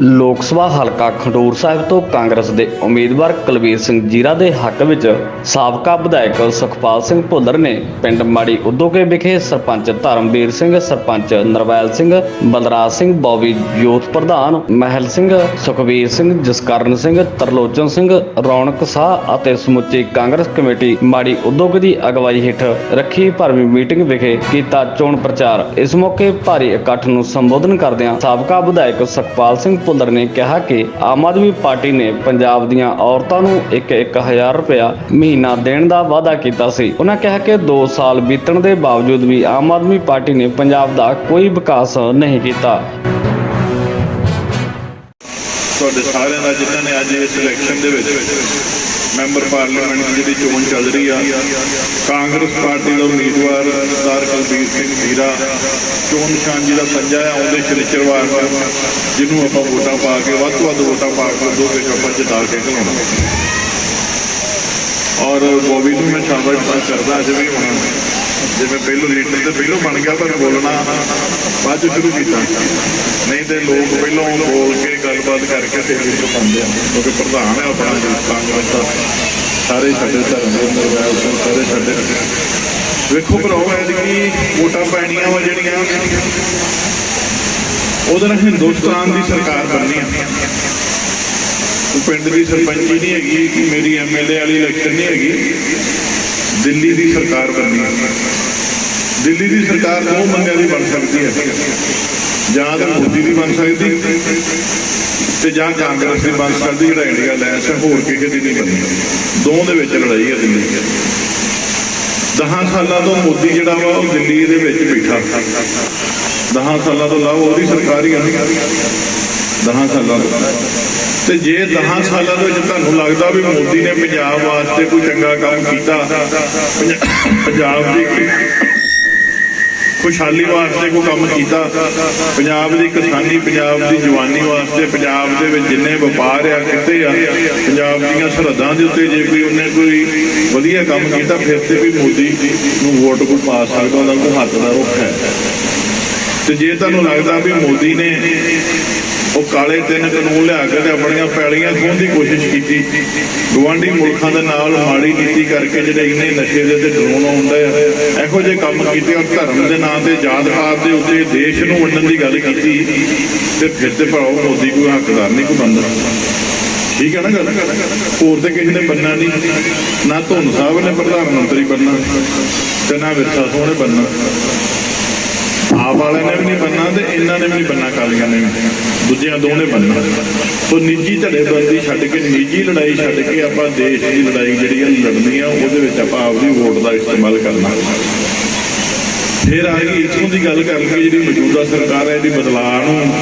ਲੋਕ ਸਭਾ ਹਲਕਾ ਖਡੂਰ ਸਾਹਿਬ ਤੋਂ ਕਾਂਗਰਸ ਦੇ ਉਮੀਦਵਾਰ ਕੁਲਵੀਰ ਸਿੰਘ ਜੀਰਾ ਦੇ ਹੱਕ ਵਿੱਚ ਸਾਬਕਾ ਵਿਧਾਇਕ ਸੁਖਪਾਲ ਸਿੰਘ ਭੁੱਲਰ ਨੇ ਪਿੰਡ ਮਾੜੀ ਉਦੋਕੇ ਵਿਖੇ ਸਰਪੰਚ ਧਰਮਵੀਰ ਸਿੰਘ, ਸਰਪੰਚ ਨਰਵੈਲ ਸਿੰਘ, ਬਲਰਾਜ ਸਿੰਘ, ਬੌਬੀ ਯੂਥ ਪ੍ਰਧਾਨ, ਮਹਿਲ ਸਿੰਘ, ਸੁਖਵੀਰ ਸਿੰਘ, ਜਸਕਰਨ ਸਿੰਘ, ਤਰਲੋਚਨ ਸਿੰਘ, ਰੌਣਕ ਸਾਹ ਅਤੇ ਸਮੁੱਚੀ ਕਾਂਗਰਸ ਕਮੇਟੀ ਮਾੜੀ ਉਦੋਕ ਦੀ ਅਗਵਾਈ ਹੇਠ ਰੱਖੀ ਭਰਵੀਂ ਮੀਟਿੰਗ ਵਿਖੇ ਕੀਤਾ ਚੋਣ ਪ੍ਰਚਾਰ। ਇਸ ਮੌਕੇ ਭਾਰੀ ਇਕੱਠ ਨੂੰ ਸੰਬੋਧਨ ਕਰਦਿਆਂ ਸਾਬਕਾ ਵਿਧਾਇਕ ਸੁਖਪਾਲ ਸਿੰਘ ਭੁੱਲਰ ਨੇ ਕਿਹਾ ਕਿ ਆਮ ਆਦਮੀ ਪਾਰਟੀ ਨੇ ਪੰਜਾਬ ਦੀਆਂ ਔਰਤਾਂ ਨੂੰ 1-1000 ਰੁਪਇਆ ਮਹੀਨਾ ਦੇਣ ਦਾ ਵਾਅਦਾ ਕੀਤਾ ਸੀ। ਉਹਨਾਂ ਕਿਹਾ ਕਿ 2 ਸਾਲ ਬੀਤਣ ਦੇ ਬਾਵਜੂਦ ਵੀ ਆਮ ਆਦਮੀ ਪਾਰਟੀ ਨੇ ਪੰਜਾਬ ਦਾ ਕੋਈ ਵਿਕਾਸ ਨਹੀਂ ਕੀਤਾ। ਤੁਹਾਡੇ ਸਾਰਿਆਂ ਦਾ ਜਿਨ੍ਹਾਂ ਨੇ ਅੱਜ ਇਸ ਇਲੈਕਸ਼ਨ ਦੇ ਵਿੱਚ ਮੈਂਬਰ ਪਾਰਲੀਮੈਂਟ ਦੀ ਜਿਹੜੀ ਚੋਣ ਚੱਲ ਰਹੀ ਆ, ਕਾਂਗਰਸ ਪਾਰਟੀ ਦਾ ਉਮੀਦਵਾਰ ਸਰਦਾਰ ਕੁਲਬੀਰ ਸਿੰਘ ਜੀਰਾ ਚੋਣ ਨਿਸ਼ਾਨ ਜੀ ਦਾ ਪੰਜਾ ਆਉਂਦੇ ਉਹਦੇ ਸ਼ਨੀਚਰਵਾਰ ਨੂੰ ਜਿਹਨੂੰ ਆਪਾਂ ਵੋਟਾਂ ਪਾ ਕੇ ਵੱਧ ਤੋਂ ਵੱਧ ਵੋਟਾਂ ਪਾ ਕੇ ਦੋ ਵਿੱਚ ਆਪਾਂ ਜਿਤਾ ਕੇ ਘਲਾਉਣਾ ਔਰ ਬੋਬੀ ਨੂੰ ਮੈਂ ਸ਼ਾਬਾਸ਼ ਕਰਦਾ ਅੱਜ ਵੀ ਹੁਣ, ਜਿਵੇਂ ਪਹਿਲੋਂ ਲੀਡਰ ਤੇ ਪਹਿਲੋਂ ਬਣ ਗਿਆ, ਪਰ ਬੋਲਣਾ ਬਾਅਦ ਸ਼ੁਰੂ ਕੀਤਾ। ਨਹੀਂ ਤੇ ਲੋਕ ਪਹਿਲੋਂ ਬੋਲ ਕੇ ਗੱਲਬਾਤ ਕਰਕੇ ਤੇ ਲੀਡਰ ਬਣਦੇ ਆ। ਕਿਉਂਕਿ ਪ੍ਰਧਾਨ ਹੈ ਆਪਣਾ, ਕਾਂਗਰਸ ਦਾ। ਸਾਰੇ ਸਾਡੇ ਧਰਮ ਦੇ ਨਿਰਵੈਰ ਸਿੰਘ ਸਾਰੇ ਸਾਡੇ ਵੇਖੋ ਭਰਾਓ, ਐਤਕੀ ਵੋਟਾਂ ਪੈਣੀਆਂ ਵਾ ਜਿਹੜੀਆਂ। ਉਹਦੇ ਨਾਲ ਹਿੰਦੁਸਤਾਨ ਦੀ ਸਰਕਾਰ ਬਣਨੀ ਆ। ਪਿੰਡ ਦੀ ਸਰਪੰਚੀ ਨਹੀਂ ਹੈਗੀ, ਕਿ ਮੇਰੀ ਐਮਐਲਏ ਵਾਲੀ ਇਲੈਕਸ਼ਨ ਨਹੀਂ ਹੈਗੀ। ਦਿੱਲੀ ਦੀ ਸਰਕਾਰ ਬਣਨੀ ਹੈ ਦਿੱਲੀ ਦੀ ਸਰਕਾਰ ਦੋ ਬੰਦਿਆਂ ਦੀ ਬਣ ਸਕਦੀ ਹੈ। ਜਾਂ ਤਾਂ ਮੋਦੀ ਦੀ ਬਣ ਸਕਦੀ ਤੇ ਜਾਂ ਕਾਂਗਰਸ ਦੀ ਬਣ ਸਕਦੀ, ਜਿਹੜਾ ਇੰਡੀਆ ਲੈ ਸੇ ਹੋਰ ਕਿਸੇ ਦੀ ਨਹੀਂ ਬਣਨੀ ਦੋ ਦੇ ਵਿੱਚ ਲੜਾਈ ਹੈ ਦਿੱਲੀ। 10 ਸਾਲਾਂ ਤੋਂ ਮੋਦੀ ਜਿਹੜਾ ਵਾ ਉਹ ਦਿੱਲੀ ਦੇ ਵਿੱਚ ਬੈਠਾ। 10 ਸਾਲਾਂ ਤੋਂ ਲਾਓ ਉਹਦੀ ਸਰਕਾਰ ਹੀ ਆ। 10 ਸਾਲਾਂ ਤੋਂ। ਤੇ ਜੇ 10 ਸਾਲਾਂ ਦੇ ਵਿੱਚ ਤੁਹਾਨੂੰ ਲੱਗਦਾ ਵੀ ਮੋਦੀ ਨੇ ਪੰਜਾਬ ਵਾਸਤੇ ਕੋਈ ਚੰਗਾ ਕੰਮ ਕੀਤਾ ਪੰਜਾਬ ਦੀ ਖੁਸ਼ਹਾਲੀ ਵਾਸਤੇ ਕੋਈ ਕੰਮ ਕੀਤਾ। ਪੰਜਾਬ ਦੀ ਕਿਸਾਨੀ, ਪੰਜਾਬ ਦੀ ਜਵਾਨੀ ਵਾਸਤੇ, ਪੰਜਾਬ ਦੇ ਵਿੱਚ ਜਿੰਨੇ ਵਪਾਰ ਆ, ਕਿਤੇ ਆ, ਪੰਜਾਬ ਦੀਆਂ ਸਰਹੱਦਾਂ ਦੇ ਉੱਤੇ ਜੇ ਕੋਈ ਉਹਨੇ ਕੋਈ ਵਧੀਆ ਕੰਮ ਕੀਤਾ, ਫਿਰ ਤੇ ਵੀ ਮੋਦੀ ਨੂੰ ਵੋਟ ਕੋਈ ਪਾ ਸਕਦਾ, ਉਹਦਾ ਕੋਈ ਹੱਕ ਦਾ ਰੁੱਖ ਹੈ। ਤੇ ਜੇ ਤੁਹਾਨੂੰ ਲੱਗਦਾ ਵੀ ਮੋਦੀ ਨੇ ਉਹ ਕਾਲੇ ਤਿੰਨ ਕਾਨੂੰਨ ਲਿਆ ਕੇ ਤੇ ਆਪਣੀਆਂ ਪੈਲੀਆਂ ਖੋਹਣ ਦੀ ਕੋਸ਼ਿਸ਼ ਕੀਤੀ। ਗਵਾਂਢੀ ਮੁਲਕਾਂ ਦੇ ਨਾਲ ਮਾੜੀ ਨੀਤੀ ਕਰਕੇ ਜਿਹੜੇ ਇੰਨੇ ਨਸ਼ੇ ਦੇ ਤੇ ਡਰੋਨ ਆਉਂਦੇ ਆ, ਇਹੋ ਜਿਹੇ ਕੰਮ ਕੀਤੇ ਔਰ ਧਰਮ ਦੇ ਨਾਂ ਤੇ ਜਾਤ-ਪਾਤ ਦੇ ਉੱਤੇ ਦੇਸ਼ ਨੂੰ ਵੰਡਣ ਦੀ ਗੱਲ ਕੀਤੀ। ਤੇ ਫਿਰ ਤੇ ਭਾਉ ਮੋਦੀ ਕੋਈ ਹੱਕਦਾਰ ਨਹੀਂ, ਕੋਈ ਬੰਦਾ ਠੀਕ ਹੈ ਨਾ ਗੱਲ? ਹੋਰ ਤੇ ਕਿਸੇ ਨੇ ਬੰਨਾ ਨਹੀਂ। ਨਾ ਧੁੰਨ ਸਾਹਿਬ ਨੇ ਪ੍ਰਧਾਨ ਮੰਤਰੀ ਬੰਨਾ ਤੇ ਨਾ ਵਿਰਸਾ ਸੋਹਣੇ ਨੇ ਬੰਨਾ ਆਪ ਵਾਲਿਆਂ ਨੇ ਵੀ ਨਹੀਂ ਬੰਨਾ ਤੇ ਇਹਨਾਂ ਨੇ ਵੀ ਨਹੀਂ ਬੰਨਾ ਕਾਲੀਆਂ ਨੇ ਦੂਜਿਆਂ ਦੋ ਬੰਨਾ ਸੋ ਨਿੱਜੀ ਧੜੇਬੰਦੀ ਛੱਡ ਕੇ, ਨਿੱਜੀ ਲੜਾਈ ਛੱਡ ਕੇ ਆਪਾਂ ਦੇਸ਼ ਦੀ ਲੜਾਈ ਜਿਹੜੀ ਆ ਲੜਨੀ ਆ, ਉਹਦੇ ਵਿੱਚ ਆਪਾਂ ਆਪਦੀ ਵੋਟ ਦਾ ਇਸਤੇਮਾਲ ਕਰਨਾ। ਫਿਰ ਆ ਗਈ, ਇੱਥੋਂ ਦੀ ਗੱਲ ਕਰ ਲਈਏ ਜਿਹੜੀ ਮੌਜੂਦਾ ਸਰਕਾਰ ਹੈ, ਇਹਦੀ ਬਦਲਾਅ ਨੂੰ।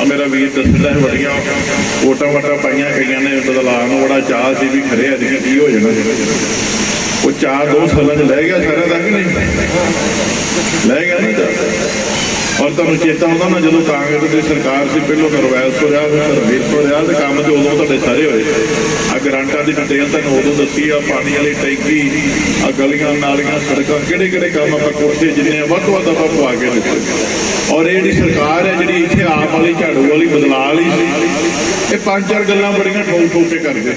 ਆ ਮੇਰਾ ਵੀਰ ਦੱਸਦਾ ਹੈ, ਬੜੀਆਂ ਵੋਟਾਂ ਵਟਾਂ ਪਾਈਆਂ ਕਈਆਂ ਨੇ, ਬਦਲਾਅ ਨੂੰ ਬੜਾ ਚਾਹ ਸੀ ਵੀ ਖਰੇ ਅੱਜ ਕੀ ਹੋ ਜਾਣਾ। ਉਹ ਚਾਰ ਦੋ ਸਾਲਾਂ ਚ ਲੈ ਗਿਆ ਸਾਰਿਆਂ ਦਾ ਨਹੀਂ। ਲੈ ਗਿਆ ਨਹੀਂ ਤਾਂ। ਔਰ ਤੁਹਾਨੂੰ ਚੇਤਾ ਹੁੰਦਾ ਨਾ ਜਦੋਂ ਕਾਂਗਰਸ ਦੀ ਸਰਕਾਰ ਸੀ, ਪਹਿਲੋਂ ਨਰਵੈਲ ਤੋਂ ਰਿਹਾ, ਫਿਰ ਰਵੀਰ ਤੋਂ ਰਿਹਾ ਤੇ ਕੰਮ ਤੇ ਉਦੋਂ ਤੁਹਾਡੇ ਸਾਰੇ ਹੋਏ। ਆ ਗਰੰਟਾਂ ਦੀ ਡਿਟੇਲ ਤੁਹਾਨੂੰ ਉਦੋਂ ਦੱਸੀ ਆ ਪਾਣੀ ਵਾਲੀ ਟੈਂਕੀ ਆ ਗਲੀਆਂ ਨਾਲੀਆਂ, ਸੜਕਾਂ ਕਿਹੜੇ ਕਿਹੜੇ ਕੰਮ ਆਪਾਂ ਕੋਠੇ ਜਿੰਨੇ ਆ ਵੱਧ ਤੋਂ ਵੱਧ ਆਪਾਂ ਪਵਾ ਕੇ ਦਿੱਤੇ। ਔਰ ਇਹ ਜਿਹੜੀ ਸਰਕਾਰ ਹੈ, ਜਿਹੜੀ ਇੱਥੇ ਆਪ ਵਾਲੀ, ਝਾੜੂ ਵਾਲੀ ਬਦਲਾ ਲਈ ਸੀ ਇਹ ਪੰਜ ਚਾਰ ਗੱਲਾਂ ਬੜੀਆਂ ਠੋਕ ਠੋਕ ਕੇ ਕਰ ਗਏ।